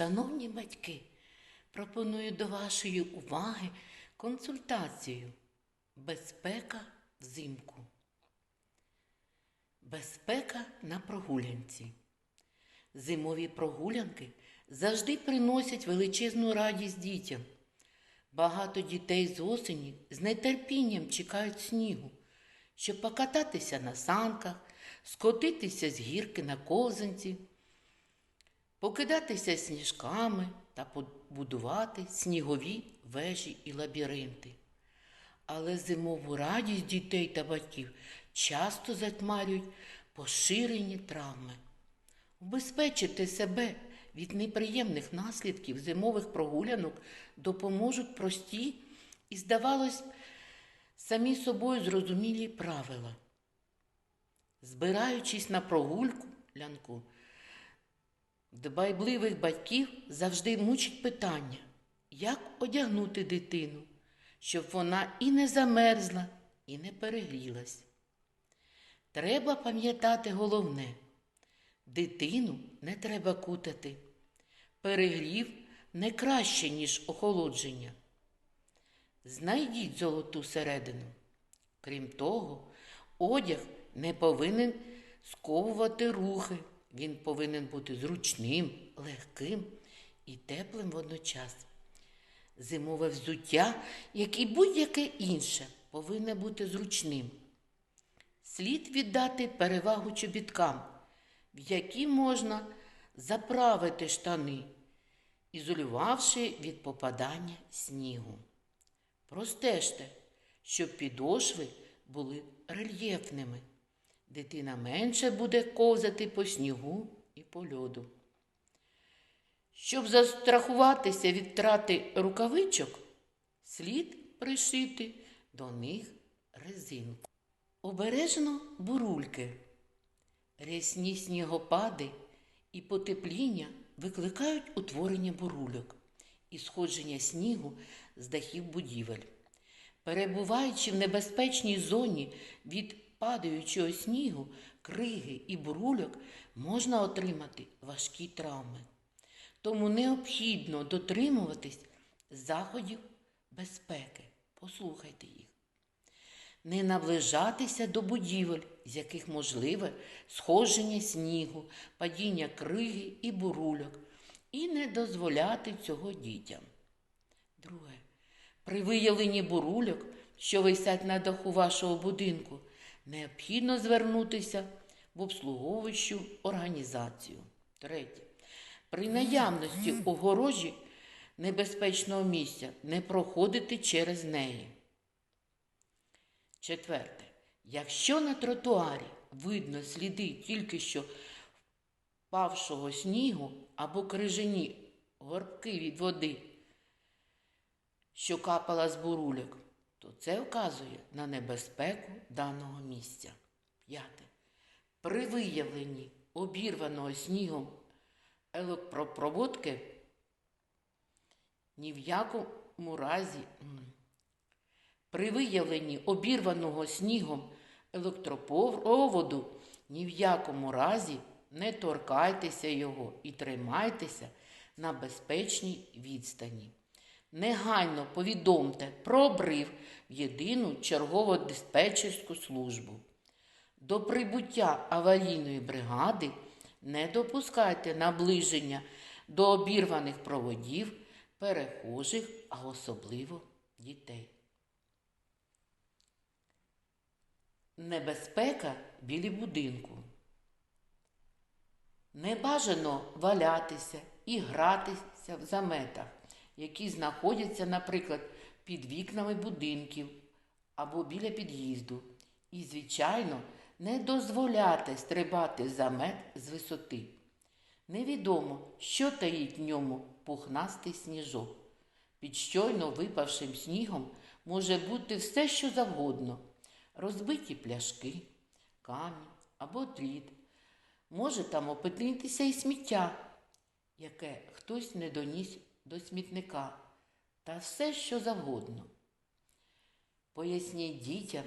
Шановні батьки, пропоную до вашої уваги консультацію Безпека взимку. Безпека на прогулянці. Зимові прогулянки завжди приносять величезну радість дітям. Багато дітей з осені з нетерпінням чекають снігу, щоб покататися на санках, скотитися з гірки на ковзанці, покидатися сніжками та побудувати снігові вежі і лабіринти. Але зимову радість дітей та батьків часто затьмарюють поширені травми. Убезпечити себе від неприємних наслідків зимових прогулянок допоможуть прості і, здавалось, самі собою зрозумілі правила. Збираючись на прогульку лянку, дбайбливих батьків завжди мучить питання, як одягнути дитину, щоб вона і не замерзла, і не перегрілась. Треба пам'ятати головне. Дитину не треба кутати. Перегрів не краще, ніж охолодження. Знайдіть золоту середину. Крім того, одяг не повинен сковувати рухи. Він повинен бути зручним, легким і теплим водночас. Зимове взуття, як і будь-яке інше, повинне бути зручним. Слід віддати перевагу чобіткам в які можна заправити штани, ізолювавши від попадання снігу. Простежте, щоб підошви були рельєфними. Дитина менше буде ковзати по снігу і по льоду. Щоб застрахуватися від трати рукавичок, слід пришити до них резинку. Обережно бурульки. Рясні снігопади і потепління викликають утворення бурульок і сходження снігу з дахів будівель. Перебуваючи в небезпечній зоні від падаючого снігу, криги і бурульок можна отримати важкі травми. Тому необхідно дотримуватись заходів безпеки. Послухайте їх не наближатися до будівель, з яких можливе сходження снігу, падіння криги і бурульок, і не дозволяти цього дітям. Друге, при виявленні бурульок, що висять на даху вашого будинку, необхідно звернутися в обслуговуючу організацію. Третє. При наявності огорожі небезпечного місця не проходити через неї. Четверте. Якщо на тротуарі видно сліди тільки що впавшого снігу або крижані горбки від води, що капала з бурульок, то це вказує на небезпеку даного місця. П'яте. При виявленні обірваного снігом електропроводки ні в якому разі. При виявленні обірваного снігом електропроводу ні в якому разі не торкайтеся його і тримайтеся на безпечній відстані. Негайно повідомте про обрив в єдину чергово диспетчерську службу. До прибуття аварійної бригади не допускайте наближення до обірваних проводів, перехожих, а особливо дітей. Небезпека біля будинку. Не бажано валятися і гратися в заметах, які знаходяться, наприклад, під вікнами будинків або біля під'їзду. І, звичайно, не дозволяти стрибати замет з висоти. Невідомо, що таїть в ньому пухнастий сніжок. Під щойно випавшим снігом може бути все, що завгодно розбиті пляшки, камінь або дріт. Може там опинитися і сміття, яке хтось не доніс до смітника, та все, що завгодно. Поясніть дітям,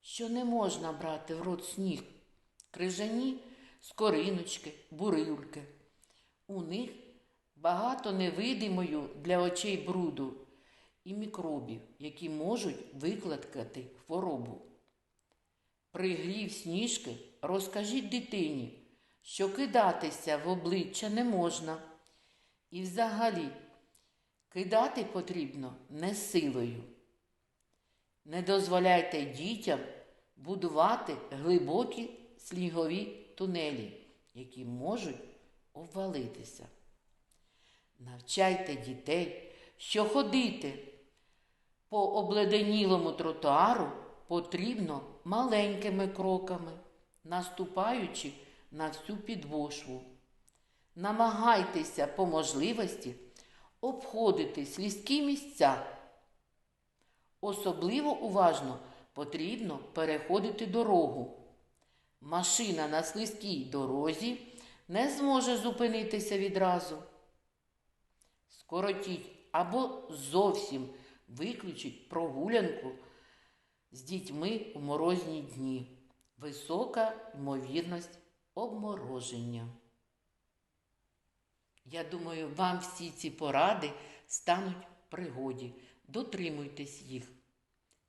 що не можна брати в рот сніг, крижані скориночки, бурилки. У них багато невидимою для очей бруду і мікробів, які можуть викликати хворобу. Пригрів сніжки, розкажіть дитині, що кидатися в обличчя не можна. І взагалі кидати потрібно не силою. Не дозволяйте дітям будувати глибокі снігові тунелі, які можуть обвалитися. Навчайте дітей, що ходити по обледенілому тротуару потрібно маленькими кроками, наступаючи на всю підошву. Намагайтеся по можливості обходити слізькі місця. Особливо уважно потрібно переходити дорогу. Машина на слизькій дорозі не зможе зупинитися відразу. Скоротіть або зовсім виключіть прогулянку з дітьми у морозні дні. Висока ймовірність обмороження. Я думаю, вам всі ці поради стануть пригоді. Дотримуйтесь їх.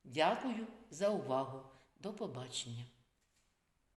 Дякую за увагу. До побачення.